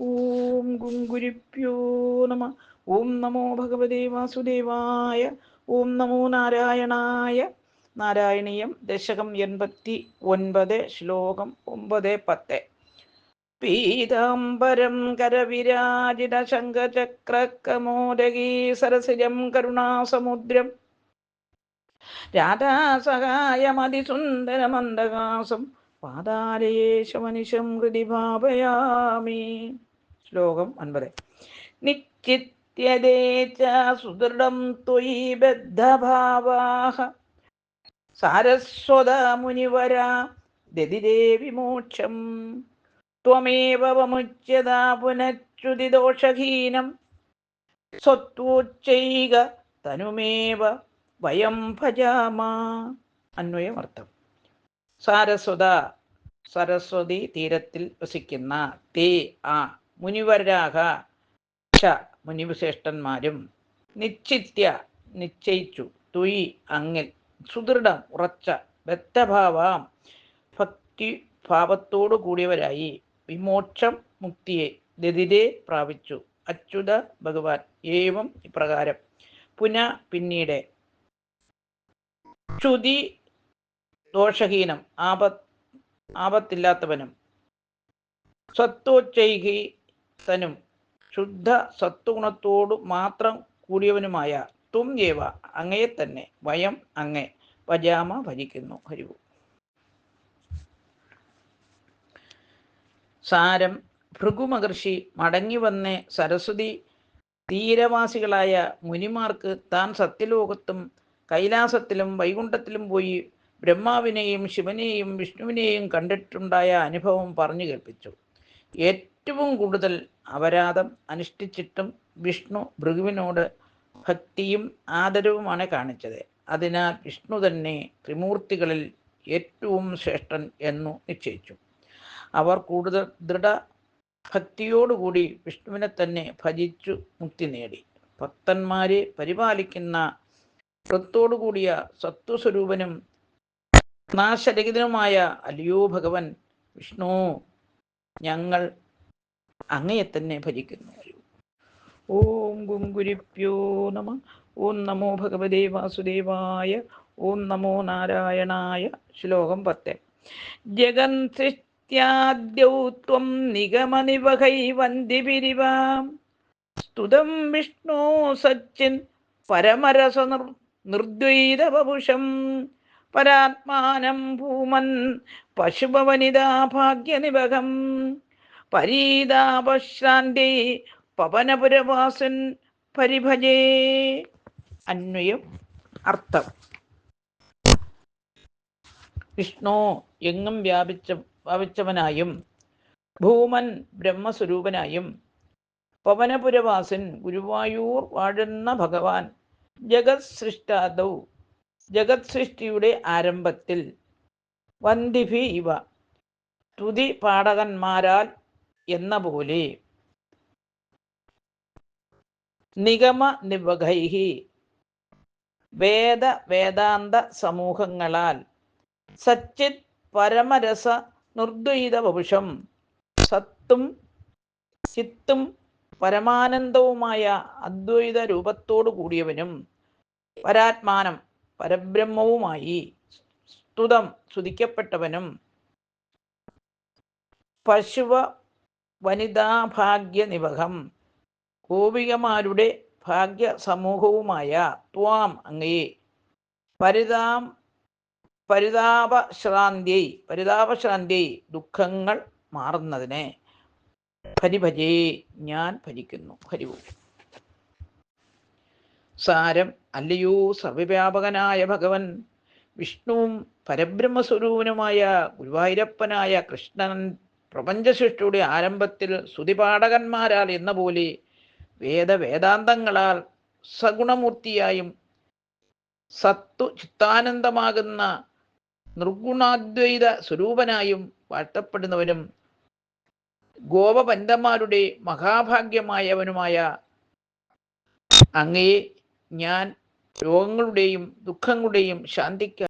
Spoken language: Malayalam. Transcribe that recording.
ഓം ഗുങ്കുരിപ്യോ നമ. ഓം നമോ ഭഗവതേ വാസുദേവായ. ഓം നമോ നാരായണായ. നാരായണീയം ദശകം എൺപത്തി ഒൻപത് ശ്ലോകം ഒമ്പത് പത്ത്. പീതാംബരം കരവിരാജിത ശങ്കചക്രകമോദകീ സരസിജം കരുണാസമുദ്രം. രാധാസഹായമതിസുന്ദരമന്ദകാസം പാതാലയേശമനിശം ഹൃദി ഭാവയാമി. ശ്ലോകം ഒൻപത് നിശ്ചിത്യതേ സുദൃഢം ത്വയി ബദ്ധഭാവാഹ. സാരസ്വത മുനിവര ദതിരേ വിമോക്ഷം ത്വമേവ വമുച്യത പുനഃച്യുതിദോഷഹീനം സ്വത്വോച്ചൈക തനുമേവ വയം ഭജാമ. അന്വയമർത്ഥം. സാരസ്വത സരസ്വതി തീരത്തിൽ വസിക്കുന്ന തേ ആ മുനിവരാഹ ച മുനിവിശേഷ്ടന്മാരും നിശ്ചിത്യ നിശ്ചയിച്ചു തുയി അങ്ങിൽ സുദൃഢം ഉറച്ച ബദ്ധഭാവാം ഭക്തി ഭാവത്തോടു കൂടിയവരായി വിമോക്ഷം മുക്തിയെ ദതിരെ പ്രാപിച്ചു. അച്യുത ഭഗവാൻ ഏവം ഇപ്രകാരം. പുന പിന്നീട്. ച്യുതി ദോഷഹീനം ആപത് ആപത്തില്ലാത്തവനും. സത്വോച്ചൈഹി തനും ശുദ്ധ സത്വഗുണത്തോടു മാത്രം കൂടിയവനുമായ തും ഏവ അങ്ങയെ തന്നെ വയം അങ്ങേ പജാമ ഭജിക്കുന്നു. ഹരിവു സാരം ഭൃഗുമഹർഷി മടങ്ങി വന്ന് സരസ്വതി തീരവാസികളായ മുനിമാർക്ക് താൻ സത്യലോകത്തും കൈലാസത്തിലും വൈകുണ്ഠത്തിലും പോയി ബ്രഹ്മാവിനെയും ശിവനെയും വിഷ്ണുവിനെയും കണ്ടിട്ടുണ്ടായ അനുഭവം പറഞ്ഞു കേൾപ്പിച്ചു. ഏറ്റവും കൂടുതൽ അപരാധം അനുഷ്ഠിച്ചിട്ടും വിഷ്ണു ഭൃഗുവിനോട് ഭക്തിയും ആദരവുമാണ് കാണിച്ചത്. അതിനാൽ വിഷ്ണു തന്നെ ത്രിമൂർത്തികളിൽ ഏറ്റവും ശ്രേഷ്ഠൻ എന്നു നിശ്ചയിച്ചു. അവർ കൂടുതൽ ദൃഢ ഭക്തിയോടുകൂടി വിഷ്ണുവിനെ തന്നെ ഭജിച്ചു മുക്തി നേടി. ഭക്തന്മാരെ പരിപാലിക്കുന്ന കൂടിയ സത്വസ്വരൂപനും നാശരഹിതനുമായ അല്ലയോ ഭഗവൻ വിഷ്ണു ഞങ്ങൾ അങ്ങയെ തന്നെ ഭജിക്കുന്നു ഓം ഗുങ്കുരിപ്യോ നമ. ഓം നമോ ഭഗവതേ വാസുദേവായ. ഓം നമോ നാരായണായ. ശ്ലോകം പത്ത്. ജഗൻ സൃഷ്ട്യാദ്യൗ ത്വം നിഗമനിവഹൈ വന്ദിപിരിവാം. സ്തുതം വിഷ്ണു സച്ചിൻ പരമരസ നിർ നിർദ്വൈതവപുഷം. പരാത്മാനം ഭൂമൻ പശുപവനിതാ ഭാഗ്യനിവകം പരീതാപശ്രാന്തി പവനപുരവാസൻ പരിഭജേ. അന്വയം അർത്ഥം. വിഷ്ണു എങ്ങും വ്യാപിച്ച വ്യാപിച്ചവനായും ഭൂമൻ ബ്രഹ്മസ്വരൂപനായും പവനപുരവാസൻ ഗുരുവായൂർ വാഴുന്ന ഭഗവാൻ ജഗത് സൃഷ്ടാദൗ ജഗത് സൃഷ്ടിയുടെ ആരംഭത്തിൽ. വന്ദിഭി ഇവ. തുതി പാടകന്മാരാൽ എന്ന പോലെ. നിഗമ നിവകൈഹി വേദ വേദാന്ത സമൂഹങ്ങളാൽ. സച്ചിത് പരമരസ നിർദ്വൈത വപുഷം സത്തും ചിത്തും പരമാനന്ദവുമായ അദ്വൈത രൂപത്തോടു കൂടിയവനും. പരാത്മാനം. പരബ്രഹ്മവുമായി സ്തുതം സ്തുതിക്കപ്പെട്ടവനും പശുവ വനിതാഭാഗ്യ നിവഹം ഗോപികമാരുടെ ഭാഗ്യ സമൂഹവുമായ ത്വാം അങ്ങയെ പരിതാം പരിതാപശ്രാന്തി പരിതാപശ്രാന്തി ദുഃഖങ്ങൾ മാറുന്നതിനെ ഭരിഭജേ ഞാൻ ഭരിക്കുന്നു. ഹരിവു സാരം അല്ലയോ സർവവ്യാപകനായ ഭഗവൻ. വിഷ്ണുവും പരബ്രഹ്മസ്വരൂപനുമായ ഗുരുവായൂരപ്പനായ കൃഷ്ണൻ പ്രപഞ്ചസൃഷ്ടിയുടെ ആരംഭത്തിൽ സ്തുതിപാഠകന്മാരാൽ എന്ന പോലെ വേദവേദാന്തങ്ങളാൽ സഗുണമൂർത്തിയായും സത്തു ചിത്താനന്ദമാകുന്ന നിർഗുണാദ്വൈത സ്വരൂപനായും വാഴ്ത്തപ്പെടുന്നവനും ഗോപപന്തന്മാരുടെ മഹാഭാഗ്യമായവനുമായ അങ്ങയെ ഞാൻ രോഗങ്ങളുടെയും ദുഃഖങ്ങളുടെയും ശാന്തിക്ക്